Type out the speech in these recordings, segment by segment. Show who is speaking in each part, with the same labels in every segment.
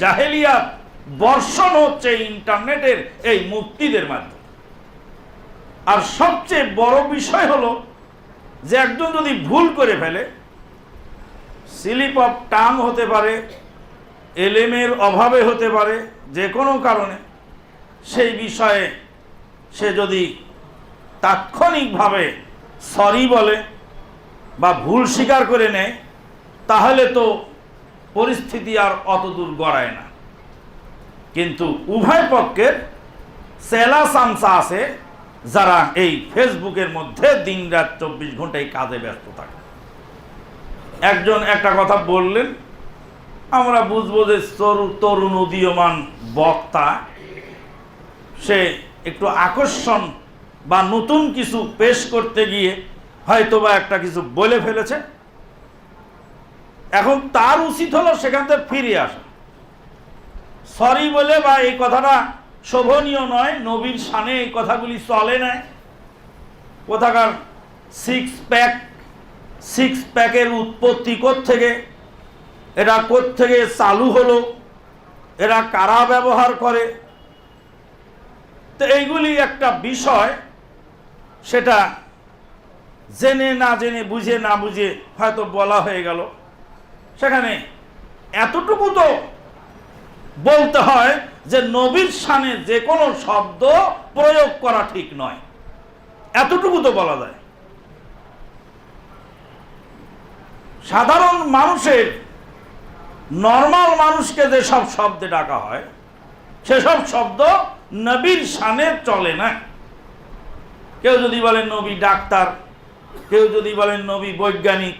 Speaker 1: জাহেলিয়াত বর্ষণ হচ্ছে ইন্টারনেটের এই মুক্তিদের মাধ্যমে। আর সবচেয়ে বড় বিষয় হলো যে একজন যদি ভুল করে ফেলে, স্লিপ অফ টাং হতে পারে, এলেমের অভাবে হতে পারে, যে কোনো কারণে, সেই বিষয়ে সে যদি তাৎক্ষণিকভাবে সরি বলে বা ভুল স্বীকার করে নেয়, তাহলে তো পরিস্থিতি আর অত দূর গড়ায় না। কিন্তু উভয় পক্ষের সেলা সামসা আছে, যারা এই ফেসবুকের মধ্যে দিন রাত চব্বিশ ঘন্টায় কাজে ব্যস্ত থাকে। একজন একটা কথা বললেন, আমরা বুঝব যে তরু তরুণ উদীয়মান বক্তা, সে একটু আকর্ষণ বা নতুন কিছু পেশ করতে গিয়ে হয়তো বা একটা কিছু বলে ফেলেছে। এখন তার উচিত হলো সেখান থেকে ফিরে আসা। সরি বলে বা এই কথাটা শোভনীয় নয়, নবীর সানে এই কথাগুলি চলে না। কোথাকার সিক্স প্যাক সিক্স প্যাকের উৎপত্তি থেকে এটা থেকে চালু হলো? এরা কারা ব্যবহার করে? তো এইগুলি একটা বিষয়, সেটা জেনে না জেনে বুঝে না বুঝে হয়তো বলা হয়ে গেল। সেখানে এতটুকু তো বলতে হয় যে নবীর সানে যে কোনো শব্দ প্রয়োগ করা ঠিক নয়। এতটুকু তো বলা যায়। সাধারণ মানুষের, নর্মাল মানুষকে যে সব শব্দে ডাকা হয় সেসব শব্দ নবীর সানে চলে না। কেউ যদি বলেন নবী ডাক্তার, কেউ যদি বলেন নবী বৈজ্ঞানিক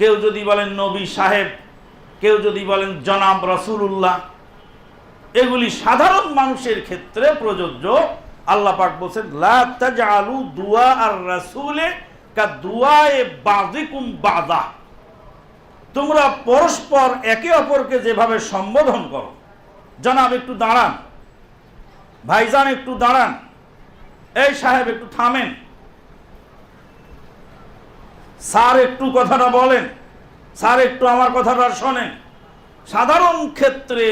Speaker 1: কেউ যদি বলেন নবী সাহেব, কেউ যদি বলেন জনাব রসুল্লাহ এগুলি সাধারণ মানুষের ক্ষেত্রে প্রযোজ্য। আল্লাহ পাক বলছেন, লা তাজআলু দুআ আর রাসূলে কা দুআয়ে বাযিকুম বাযা। তোমরা পরস্পর একে অপরকে যেভাবে সম্বোধন করো। জনাব একটু দাঁড়ান, ভাইজান একটু দাঁড়ান, এই সাহেব একটু থামেন। স্যার একটু কথাটা বলেন। স্যার একটু আমার কথাটা শোনেন। সাধারণ ক্ষেত্রে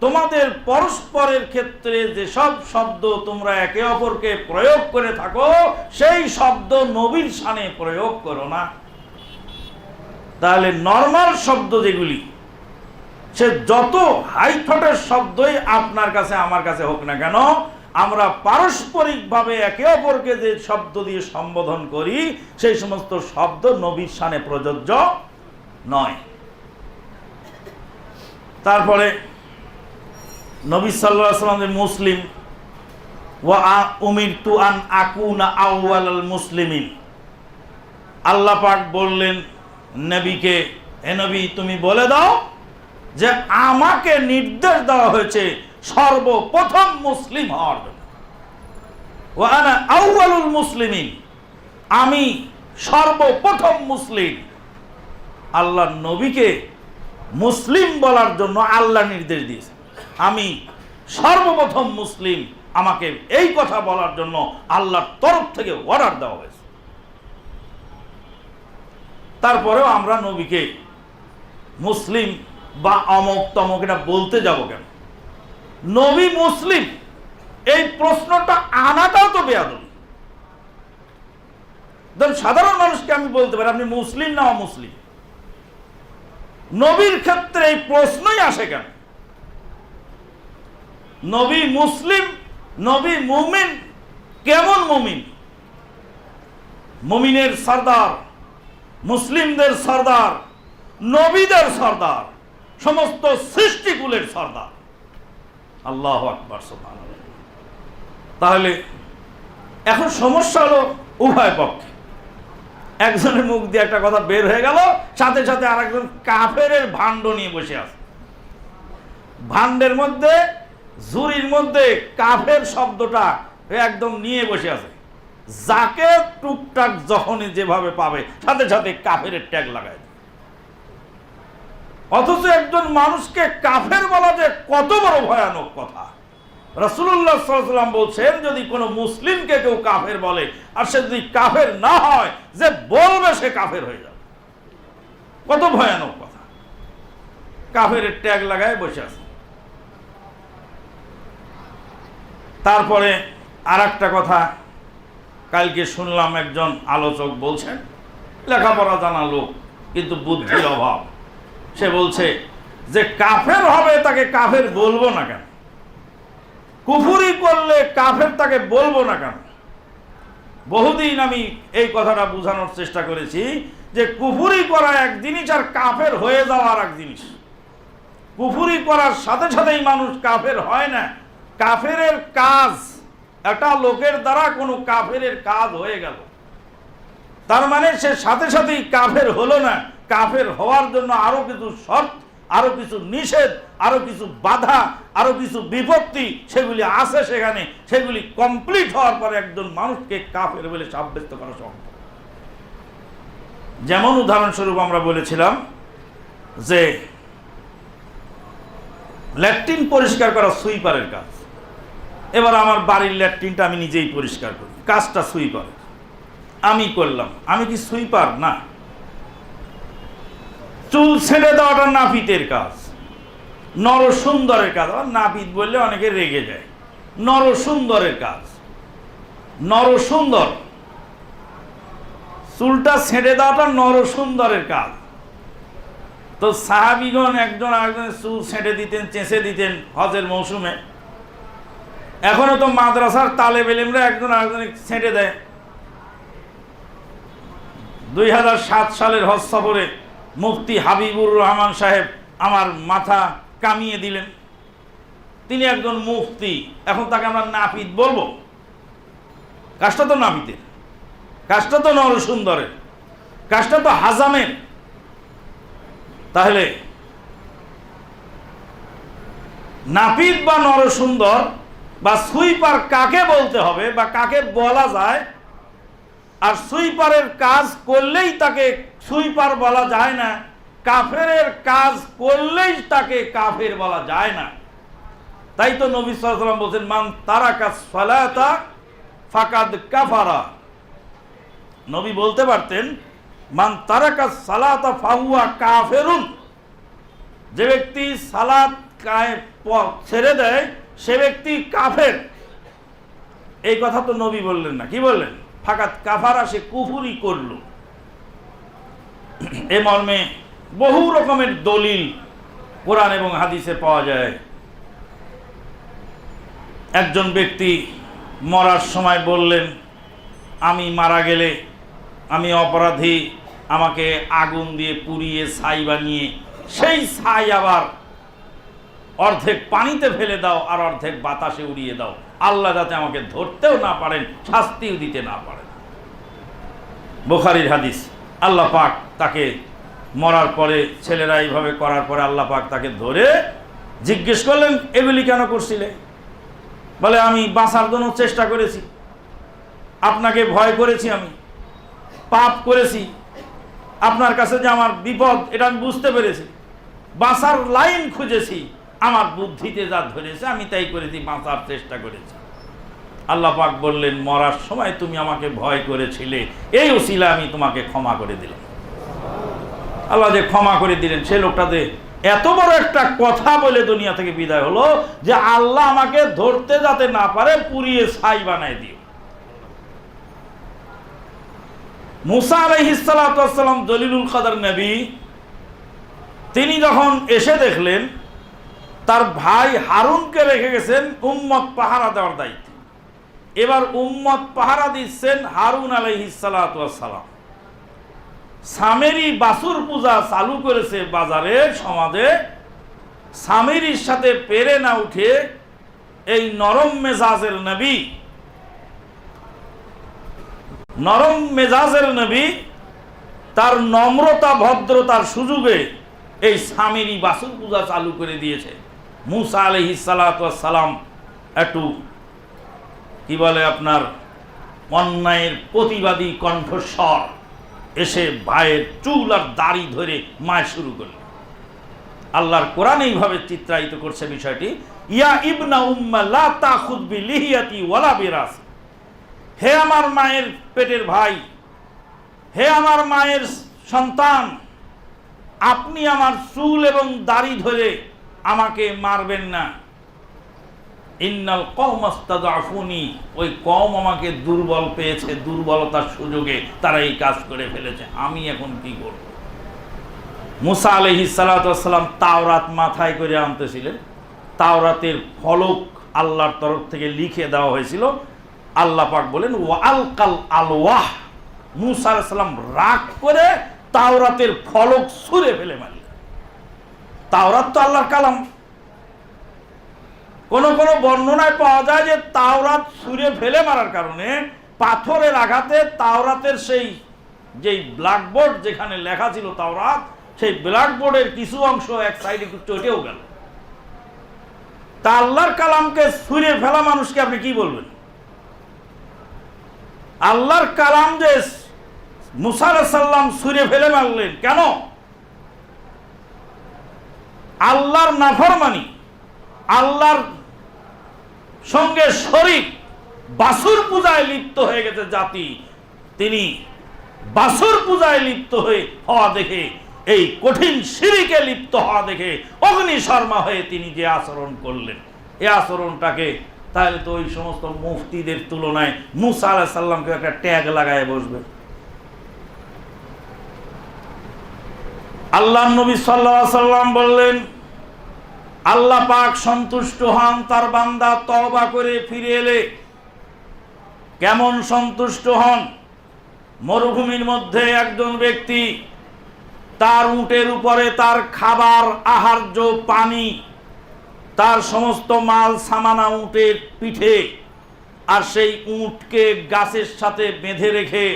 Speaker 1: তোমাদের পরস্পরের ক্ষেত্রে যেসব শব্দ তোমরা একে অপরকে প্রয়োগ করে থাকো, সেই শব্দ নবীর সানে প্রয়োগ করো না। তাহলে নর্মাল শব্দ যেগুলি, সে যত হাইথটের শব্দই আপনার কাছে, আমার কাছে হোক না কেন আমরা পারস্পরিকভাবে একে অপরকে যে শব্দ দিয়ে সম্বোধন করি, সেই সমস্ত শব্দ নবীর সানে প্রযোজ্য নয়। তারপরে নবী সাল্লাহ সাল্লাম মুসলিম, ওয়া উমির তু আন আকুনা আউয়াল মুসলিমিন। আল্লাহ বললেন, নবীকে, হে নবী, তুমি বলে দাও যে আমাকে নির্দেশ দেওয়া হয়েছে সর্বপ্রথম মুসলিম হওয়ার জন্য। আমি সর্বপ্রথম মুসলিম। আল্লাহ নবীকে মুসলিম বলার জন্য আল্লাহ নির্দেশ দিয়েছে আমি সর্বপ্রথম মুসলিম। আমাকে এই কথা বলার জন্য আল্লাহর তরফ থেকে অর্ডার দেওয়া হয়েছে। তারপরেও আমরা নবীকে মুসলিম বা অমক তমক এটা বলতে যাব কেন? নবী মুসলিম, এই প্রশ্নটা আনাটাও তো ধরুন, সাধারণ মানুষকে আমি বলতে পারি, আপনি মুসলিম না অমুসলিম? নবীর ক্ষেত্রে এই প্রশ্নই আসে কেন? নবী মুসলিম, নবী মুমিন, কেমন মুমিন? মুমিনের সর্দার, মুসলিমদের সর্দার, নবীদের সর্দার, সমস্ত সৃষ্টিকুলের সর্দার। আল্লাহ আকবর। তাহলে এখন সমস্যা হলো উভয় পক্ষে একজনের মুখ দিয়ে একটা কথা বের হয়ে গেল, সাথে সাথে আরেকজন কাফের ভাণ্ড নিয়ে বসে আছে ভাণ্ডের মধ্যে জুরির মধ্যে কাফের শব্দটা একদম নিয়ে বসে আছে যাকে টুকটাক যখনই যেভাবে পাবে, সাথে সাথে কাফের ট্যাগ লাগায়। অথচ একজন মানুষকে কাফের বলা যে কত বড় ভয়ানক কথা। রসুল্লাহ সাল্লাম বলছেন, যদি কোনো মুসলিমকে কেউ কাফের বলে, আর সে যদি কাফের না হয়, যে বলবে সে কাফের হয়ে যাবে। কত ভয়ানক কথা। কাফের ট্যাগ লাগায় বসে আছে। তারপরে আর কথা, কালকে শুনলাম একজন আলোচক বলছেন, লেখাপড়া জানা লোক, কিন্তু বুদ্ধির অভাব। সে বলছে, যে কাফের হবে তাকে কাফের বলব না কেন? কুফুরি করলে কাফের তাকে বলব না কেন? বহুদিন আমি এই কথাটা বোঝানোর চেষ্টা করেছি যে কুফুরি করা এক জিনিস আর কাফের হয়ে যাওয়ার এক জিনিস। কুফুরি করার সাথে সাথেই মানুষ কাফের হয় না। কাফেরের কাজ, একটা লোকের দ্বারা কোনো কাফেরের কাজ হয়ে গেল। তার মানে সে সাথে সাথেই কাফের হলো না। কাফের হওয়ার জন্য আরও কিছু শর্ত, আরও কিছু নিষেধ, আরও কিছু বাধা, আরও কিছু বিপত্তি সেগুলি আছে সেখানে, সেগুলি কমপ্লিট হওয়ার পরে একজন মানুষকে কাফের বলে সাব্যস্ত করা সম্ভব। যেমন উদাহরণস্বরূপ আমরা বলেছিলাম যে, ল্যাট্রিন পরিষ্কার করা সুইপারের কাজ। এবার আমার বাড়ির ল্যাট্রিনটা আমি নিজেই পরিষ্কার করি, কাজটা সুইপার। আমি করলাম, আমি কি সুইপার? না। চুল ছেড়ে দেওয়াটা নাপিতের কাজ। নর সুন্দরের কাজ। আবার নাপিত বললে অনেকে রেগে যায়। নর সুন্দরের কাজ। নর সুন্দর চুলটা ছেড়ে দেওয়াটা নর সুন্দরের কাজ। তো সাহাবিগণ একজন আরেকজনের চুল ছেঁটে দিতেন, চেঁচে দিতেন হজের মৌসুমে। এখনও তো মাদ্রাসার তালে বেলেমরা একজন আরেকজনে ছেঁটে দেয়। দুই হাজার সাত সালের হজ সফরে মুফতি হাবিবুর রহমান সাহেব আমার মাথা কামিয়ে দিলেন। তিনি একজন মুফতি, এখন তাকে আমরা নাপিত বলব। কাজটা তো নাপিতের কাজটা তো নর সুন্দরের কাজটা তো হাজামের। তাহলে নাপিত বা নরসুন্দর বা সুইপার কাকে বলতে হবে বা কাকে বলা যায় আর সুইপারের কাজ করলেই তাকে সুইপার বলা যায় না, কাফেরের কাজ করলেই তাকে কাফের বলা যায় না। তাই তো নবী সাল্লাম বলছেন, মান তারা কাজ ফালাতা ফাকাদ কাফারা। নবী বলতে পারতেন, মান তারাকা সালাতা ফাহুয়া কাফেরুন। যে ব্যক্তি সালাত ছেড়ে দেয়, সে ব্যক্তি কাফের। এই কথা তো নবী বললেন না, কি বললেন? ফাকাত কাফারা সে কুফুরি করল। এ মর্মে বহু রকমের দলিল কোরআন এবং হাদিসে পাওয়া যায়। একজন ব্যক্তি মরার সময় বললেন, আমি মারা গেলে আমি অপরাধী, আমাকে আগুন দিয়ে পুড়িয়ে ছাই বানিয়ে সেই ছাই আবার অর্ধেক পানিতে ফেলে দাও আর অর্ধেক বাতাসে উড়িয়ে দাও। আল্লাহ যাতে আমাকে ধরতেও না পারেন, শাস্তিও দিতে না পারেন। বোখারির হাদিস, আল্লাহ পাক তাকে মরার পরে, ছেলেরা এইভাবে করার পরে আল্লাহ পাক তাকে ধরে জিজ্ঞেস করলেন, এগুলি কেন করছিলে? বলে, আমি বাঁচার জন্য চেষ্টা করেছি। আপনাকে ভয় করেছি আমি, পাপ করেছি। আপনার কাছে যে আমার বিপদ, এটা আমি বুঝতে পেরেছি। বাঁচার লাইন খুঁজেছি। আমার বুদ্ধিতে যা ধরেছে, আমি তাই করেছি, বাঁচার চেষ্টা করেছি। আল্লাহ পাক বললেন, মরার সময় তুমি আমাকে ভয় করেছিলে, এই ওসিলা আমি তোমাকে ক্ষমা করে দিলাম। আল্লাহ যে ক্ষমা করে দিলেন, সে লোকটাতে এত বড় একটা কথা বলে দুনিয়া থেকে বিদায় হলো, যে আল্লাহ আমাকে ধরতে যাতে না পারে, পুড়িয়ে ছাই বানায় দিও। মুসা আলহিসাল্লাম দলিলুল কাদার নবী, তিনি যখন এসে দেখলেন তার ভাই হারুনকে রেখে গেছেন উম্মত পাহারা দেওয়ার দায়িত্ব। এবার উম্মত পাহারা দিচ্ছেন হারুন আলহিসাল্লাম সামেরি বাসুর পূজা চালু করেছে বাজারে সমাজে। সামেরির সাথে পেরে না উঠে এই নরম মেজাজের নবী, নরম মেজাজের নবী, তার নম্রতা, ভদ্রতার সুযোগে এই স্বামীরই বাসুর পূজা চালু করে দিয়েছে। মুসা আলহি সালাম একটু, কি বলে আপনার, অন্যায়ের প্রতিবাদী কণ্ঠস্বর এসে ভাইয়ের চুল আর দাড়ি ধরে মায় শুরু করল। আল্লাহর কোরআন এইভাবে চিত্রায়িত করছে বিষয়টি, ইয়া ইবনা উম্মা লা তাখুদ বি লিহিয়াতি ওয়ালা বিরাস। হে আমার মায়ের পেটের ভাই, হে আমার মায়ের সন্তান, আপনি আমার চুল এবং দাড়ি ধরে আমাকে মারবেন না। ইন্নাল কৌমাস্তাদাফুনি ওই কম আমাকে দুর্বল পেয়েছে, দুর্বলতার সুযোগে তারা এই কাজ করে ফেলেছে। আমি এখন কি করব? মুসা আলহি সালাতাম তাওরাত মাথায় করে আনতেছিলেন। তাওরাতের ফলক আল্লাহর তরফ থেকে লিখে দেওয়া হয়েছিল। আল্লাহ পাক বলেন ও আলকাল আলওয়াহ। মুসা আলাইসাল্লাম রাগ করে তাওরাতের ফলক ছুঁড়ে ফেলে মারলেন। তাওরাত তো আল্লাহর কালাম। কোন কোন বর্ণনায় পাওয়া যায় যে তাওরাত সুরে ফেলে মারার কারণে পাথরের আঘাতে তাওরাতের সেই যেই ব্ল্যাকবোর্ড যেখানে লেখা ছিল তাওরাত, সেই ব্ল্যাকবোর্ডের কিছু অংশ এক সাইডে একটু চটেও গেল। তা আল্লাহর কালামকে ছুঁড়ে ফেলা মানুষকে আপনি কি বলবেন? আল্লাহর কালাম যে মুসার সাল্লাম ছুঁড়ে ফেলে মারলেন, কেন? আল্লাহর নাফরমানি, আল্লাহর সঙ্গে শরীর বাসুর পূজায় লিপ্ত হয়ে গেছে জাতি। তিনি বাসুর পূজায় লিপ্ত হয়ে হওয়া দেখে, এই কঠিন সিঁড়িকে লিপ্ত হওয়া দেখে অগ্নি শর্মা হয়ে তিনি যে আচরণ করলেন। এই আচরণটাকে তাহলে তো ওই সমস্ত মুফতিদের তুলনায় মুসা আলাহ সাল্লামকে একটা ট্যাগ লাগায় বসবে। আল্লাহ নবী সাল্লাম বললেন, আল্লাহ পাক সন্তুষ্ট হন, তার বান্দা তওবা করে ফিরে এলে কেমন সন্তুষ্ট হন? মরুভূমির মধ্যে একজন ব্যক্তি তার উটের উপরে তার খাবার, আহার্য পানি, তার সমস্ত মাল, সামানা উটের পিঠে আর সেই উটকে গাছের সাথে বেঁধে রেখে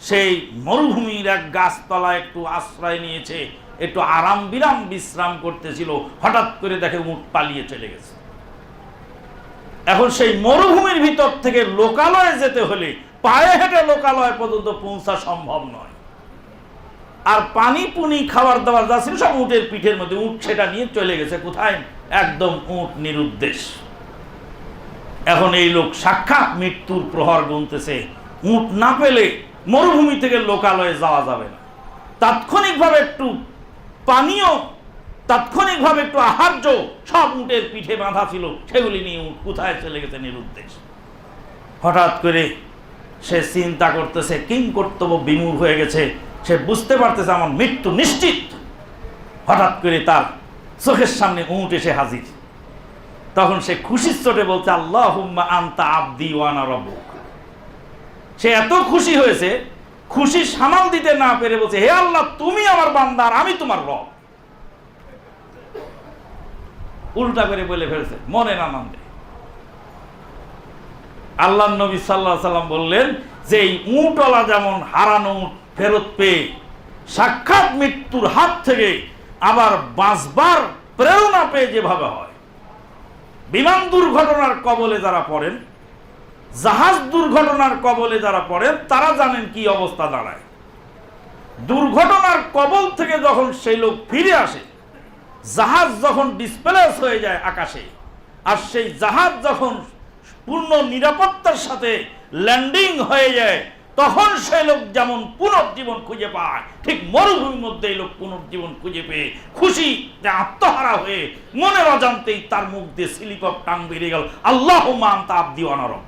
Speaker 1: সেই মরুভূমির এক গাছতলা একটু আশ্রয় নিয়েছে, একটু আরাম বিরাম বিশ্রাম করতেছিল, হঠাৎ করে দেখে উট পালিয়ে চলে গেছে। এখন সেই মরুভূমির ভিতর থেকে লোকালয়ে যেতে হলে পায়ে হেঁটে লোকালয় পর্যন্ত পৌঁছা সম্ভব নয়। আর পানি পুনি খাবার দাবার যা ছিল সব উটের পিঠের মধ্যে, উট সেটা নিয়ে চলে গেছে কোথায়? একদম উট নিরুদ্দেশ। এখন এই লোক সাক্ষাৎ মৃত্যুর প্রহর গুনতেছে। উট না পেলে মরুভূমি থেকে লোকালয়ে যাওয়া যাবে না। তাৎক্ষণিকভাবে একটু পানীয়, তাৎক্ষণিকভাবে একটু আহার্য সব উটের পিঠে বাঁধা ছিল, সেগুলি নিয়ে উঠ কোথায় চলে গেছে নিরুদ্দেশ। হঠাৎ করে সে চিন্তা করতেছে, কিং কর্তব্য বিমূর হয়ে গেছে, সে বুঝতে পারতেছে আমার মৃত্যু নিশ্চিত। হঠাৎ করে তার চোখের সামনে উঁট এসে হাজির। তখন সে খুশির চোটে বলছে আল্লাহ আন্তা আব্দি ওয়ানা রব্বুক। সে এত খুশি হয়েছে, খুশি সামাল দিতে না পেরে বলছে, হে আল্লাহ, তুমি আমার বান্দার আমি তোমার রব। উল্টা করে বলে ফেলছে মনের আনন্দে আল্লাহ নবী সাল্লাহ সাল্লাম বললেন যে, এই উঁটওয়ালা যেমন হারানো ফেরত পেয়ে সাক্ষাৎ মৃত্যুর হাত থেকে আবার বাঁচবার প্রেরণা পেয়ে যেভাবে হয়, বিমান দুর্ঘটনার কবলে যারা পড়েন জাহাজ দুর্ঘটনার কবলে যারা পড়েন, তারা জানেন কি অবস্থা দাঁড়ায়। দুর্ঘটনার কবল থেকে যখন সেই লোক ফিরে আসে, জাহাজ যখন ডিসপ্লেস হয়ে যায় আকাশে, আর সেই জাহাজ যখন পূর্ণ নিরাপত্তার সাথে ল্যান্ডিং হয়ে যায়, তখন সেই লোক যেমন পুনর্জীবন খুঁজে পায়, ঠিক মরুভূমির মধ্যে এই লোক পুনর্জীবন খুঁজে পেয়ে খুশি আত্মহারা হয়ে মনের অজান্তেই তার মুখ দিয়ে অফ টাং বেরিয়ে গেল। আল্লাহ মান তা আব্দি অনারব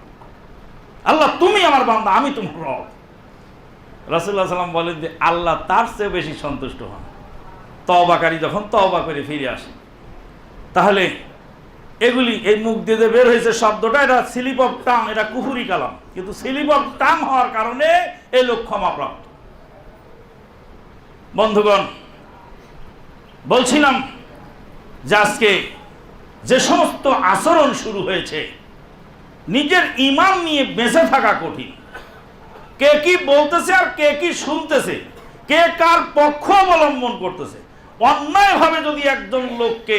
Speaker 1: আল্লাহ, তুমি আমার বান্দা, আমি তোমার রব। রাসুল্লাহ সাল্লাম বলেন যে, আল্লাহ তার চেয়ে বেশি সন্তুষ্ট হন। তবাকারী যখন তবা করে ফিরে আসে, তাহলে এগুলি, এই মুখ দিয়ে যে বের হয়েছে শব্দটা, এটা স্লিপ অফ টাং, এটা কুহুরি কালাম। কিন্তু স্লিপ অফ টাং হওয়ার কারণে এই লোক ক্ষমাপ্রাপ্ত। বন্ধুগণ, বলছিলাম যে আজকে যে সমস্ত আচরণ শুরু হয়েছে নিজের ইমান নিয়ে বেঁচে থাকা কঠিন। কে কি বলতেছে আর কে কি শুনতেছে, কে কার পক্ষ অবলম্বন করতেছে। অন্যায়ভাবে যদি একজন লোককে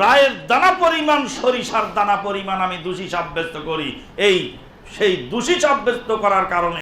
Speaker 1: রায়ের দানা পরিমাণ, সরিষার দানা পরিমাণ আমি দোষী সাব্যস্ত করি, এই সেই দোষী সাব্যস্ত করার কারণে